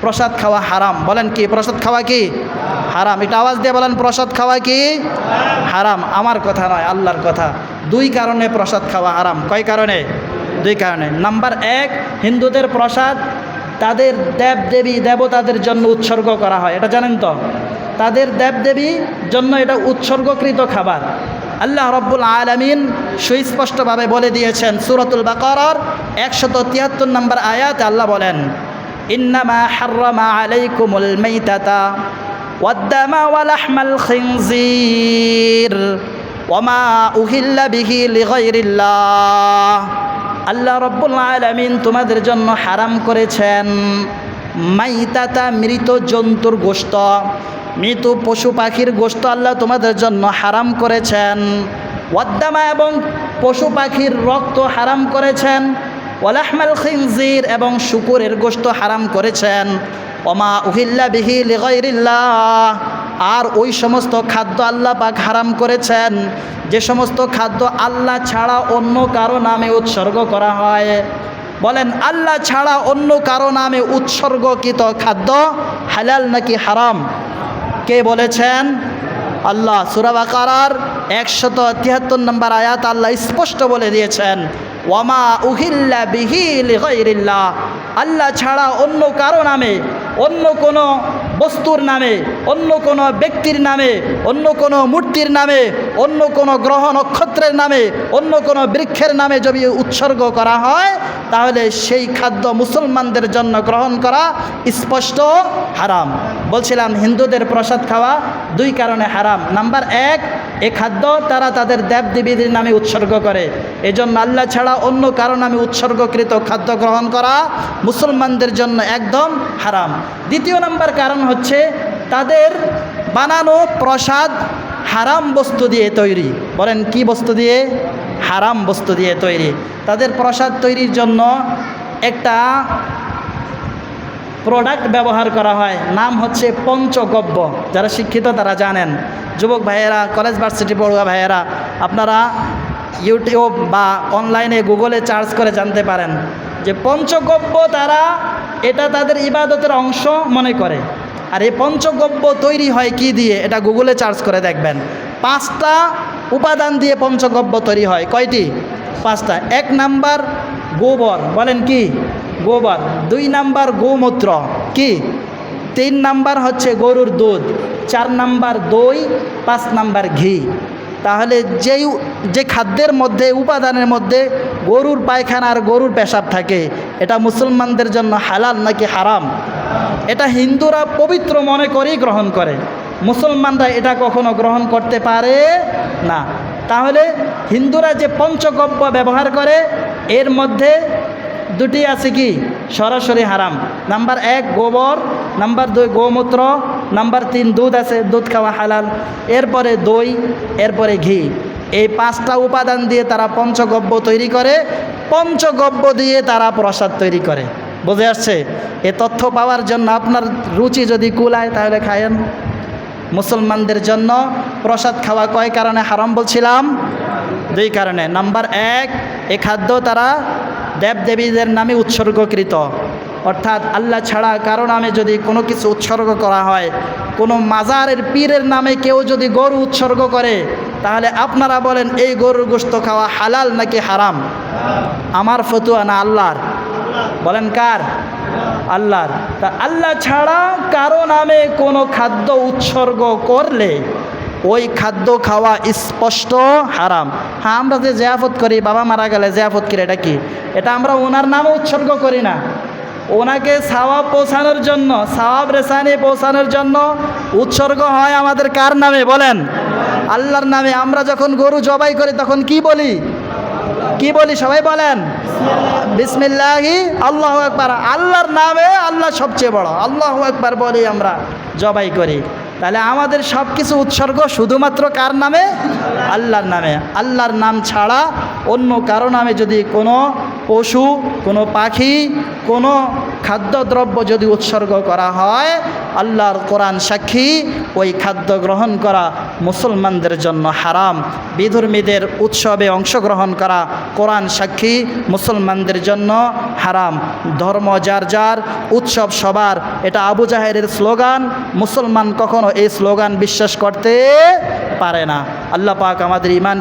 প্রসাদ খাওয়া হারাম। বলেন কি, প্রসাদ খাওয়া কি? হারাম। এটা আওয়াজ দিয়ে বলেন, প্রসাদ খাওয়া কি? হারাম। আমার কথা নয়, আল্লাহর কথা। দুই কারণে প্রসাদ খাওয়া হারাম। কয় কারণে? দুই কারণে। নাম্বার এক, হিন্দুদের প্রসাদ তাদের দেব দেবী দেবতাদের জন্য উৎসর্গ করা হয়। এটা জানেন তো? তাদের দেব দেবী জন্য এটা উৎসর্গকৃত খাবার। আল্লাহ রব্বুল আলমিন সুস্পষ্টভাবে বলে দিয়েছেন সুরতুল বাকরার একশত তিয়াত্তর নম্বর আয়াত আল্লাহ বলেন ইন্নামা হাররামা আলাইকুমুল মাইতাতা والدم ولحم الخنزير وما أهل به لغير الله আল্লাহ রব্বুল আলমিন তোমাদের জন্য হারাম করেছেন মাইতাতা মৃত জন্তুর গোস্ত মৃত পশু পাখির গোস্ত আল্লাহ তোমাদের জন্য হারাম করেছেন ওয়াদ্দামা এবং পশু পাখির রক্ত হারাম করেছেন ওয়ালাহমাল খিনজির এবং শুকুরের গোস্ত হারাম করেছেন। অমা উহিল্লা বিহি লিগাইরিল্লাহ। আর ওই সমস্ত খাদ্য আল্লাহ পাক হারাম করেছেন। যে সমস্ত খাদ্য আল্লাহ ছাড়া অন্য কারও নামে উৎসর্গ করা হয়। বলেন, আল্লাহ ছাড়া অন্য কারও নামে উৎসর্গকৃত খাদ্য হালাল নাকি হারাম? কে বলেছেন? আল্লাহ। সুরাবাকার একশত তিয়াত্তর নম্বর আয়াত আল্লাহ স্পষ্ট বলে দিয়েছেন। ওয়ামা উহিল্লা বিহিল গৈরিল্লাহ আল্লাহ ছাড়া অন্য কারও নামে, অন্য কোনো বস্তুর নামে, অন্য কোনো ব্যক্তির নামে, অন্য কোনো মূর্তির নামে, অন্য কোনো গ্রহ নক্ষত্রের নামে, অন্য কোনো বৃক্ষের নামে যদি উৎসর্গ করা হয়, তাহলে সেই খাদ্য মুসলমানদের জন্য গ্রহণ করা স্পষ্ট হারাম। বলছিলাম হিন্দুদের প্রসাদ খাওয়া দুই কারণে হারাম। নাম্বার এক এ খাদ্য তারা তাদের দেব দেবীদের নামে উৎসর্গ করে। এজন্য আল্লাহ ছাড়া অন্য কারও নামে উৎসর্গকৃত খাদ্য গ্রহণ করা মুসলমানদের জন্য একদম হারাম। দ্বিতীয় নাম্বার কারণ হচ্ছে তাদের বানানো প্রসাদ হারাম বস্তু দিয়ে তৈরি। বলেন, কি বস্তু দিয়ে? হারাম বস্তু দিয়ে তৈরি। তাদের প্রসাদ তৈরির জন্য একটা প্রোডাক্ট ব্যবহার করা হয়। নাম হচ্ছে পঞ্চগব্য। যারা শিক্ষিত, তারা জানেন। যুবক ভাইয়েরা কলেজ ভার্সিটি পড়ুয়া ভাইয়েরা, আপনারা ইউটিউব বা অনলাইনে গুগলে চার্জ করে জানতে পারেন যে পঞ্চগব্য তারা এটা তাদের ইবাদতের অংশ মনে করে। আর এই পঞ্চগব্য তৈরি হয় কি দিয়ে? এটা গুগলে চার্জ করে দেখবেন। পাঁচটা উপাদান দিয়ে পঞ্চগব্য তৈরি হয়। কয়টি? পাঁচটা। এক নাম্বার গোবর। বলেন কি? গোবর। দুই নাম্বার গোমূত্র কি? তিন নাম্বার হচ্ছে গরুর দুধ, চার নাম্বার দই, পাঁচ নাম্বার ঘি। তাহলে যেই যে খাদ্যের মধ্যে, উপাদানের মধ্যে গরুর পায়খানা আর গরুর পেশাব থাকে, এটা মুসলমানদের জন্য হালাল নাকি হারাম? এটা হিন্দুরা পবিত্র মনে করেই গ্রহণ করে। মুসলমানরা এটা কখনো গ্রহণ করতে পারে না। তাহলে হিন্দুরা যে পঞ্চগব্য ব্যবহার করে, এর মধ্যে দুটি আছে কি? সরাসরি হারাম। নাম্বার এক, গোবর। নাম্বার দুই, গোমূত্র। নাম্বার তিন, দুধ আছে, দুধ খাওয়া হালাল। এরপরে দই, এরপরে ঘি। এই পাঁচটা উপাদান দিয়ে তারা পঞ্চগব্য তৈরি করে, পঞ্চগব্য দিয়ে তারা প্রসাদ তৈরি করে। বুঝে আসছে? এ তথ্য পাওয়ার জন্য আপনার রুচি যদি কুলায়, তাহলে খায়েন। মুসলমানদের জন্য প্রসাদ খাওয়া কয় কারণে হারাম বলছিলাম? দুই কারণে। নাম্বার এক, এ খাদ্য তারা দেবদেবীদের নামে উৎসর্গকৃত। অর্থাৎ আল্লাহ ছাড়া কারও নামে যদি কোনো কিছু উৎসর্গ করা হয়, কোনো মাজারের পীরের নামে কেউ যদি গরু উৎসর্গ করে, তাহলে আপনারা বলেন, এই গরুর গোস্ত খাওয়া হালাল নাকি হারাম? আমার ফতুয়া না আল্লাহর। বলেন কার? আল্লাহর। তা আল্লাহ ছাড়া কারও নামে কোনো খাদ্য উৎসর্গ করলে ওই খাদ্য খাওয়া স্পষ্ট হারাম। হ্যাঁ আমরা যে জেয়াফত করি, বাবা মারা গেলে জেয়াফত করি এটা কি? এটা আমরা ওনার নামে উৎসর্গ করি না। ওনাকে সাওয়াব পৌঁছানোর জন্য, সাওয়াব রেসানি পৌঁছানোর জন্য উৎসর্গ হয় আমাদের কার নামে, বলেন? আল্লাহর নামে। আমরা যখন গরু জবাই করি, তখন কি বলি? কি বলি, সবাই বলেন? বিসমিল্লাহি, আল্লাহ একবার আল্লাহর নামে আল্লাহ সবচেয়ে বড়। আল্লাহ একবার বলি আমরা, জবাই করি। তাহলে আমাদের সব কিছু উৎসর্গ শুধুমাত্র কার নামে? আল্লাহর নামে। আল্লাহর নাম ছাড়া অন্য কারও নামে যদি কোনো পশু, কোনো পাখি, কোনো খাদ্যদ্রব্য যদি উৎসর্গ করা হয়, আল্লাহর কোরআন সাক্ষী, ওই খাদ্য গ্রহণ করা মুসলমানদের জন্য হারাম। বিধর্মীদের উৎসবে অংশগ্রহণ করা কোরআন সাক্ষী মুসলমানদের জন্য হারাম। ধর্ম যার যার, উৎসব সবার। এটা আবু জাহেরের স্লোগান। মুসলমান কখনো এই স্লোগান বিশ্বাস করতে পারে না। আল্লাহ পাক আমাদের ইমান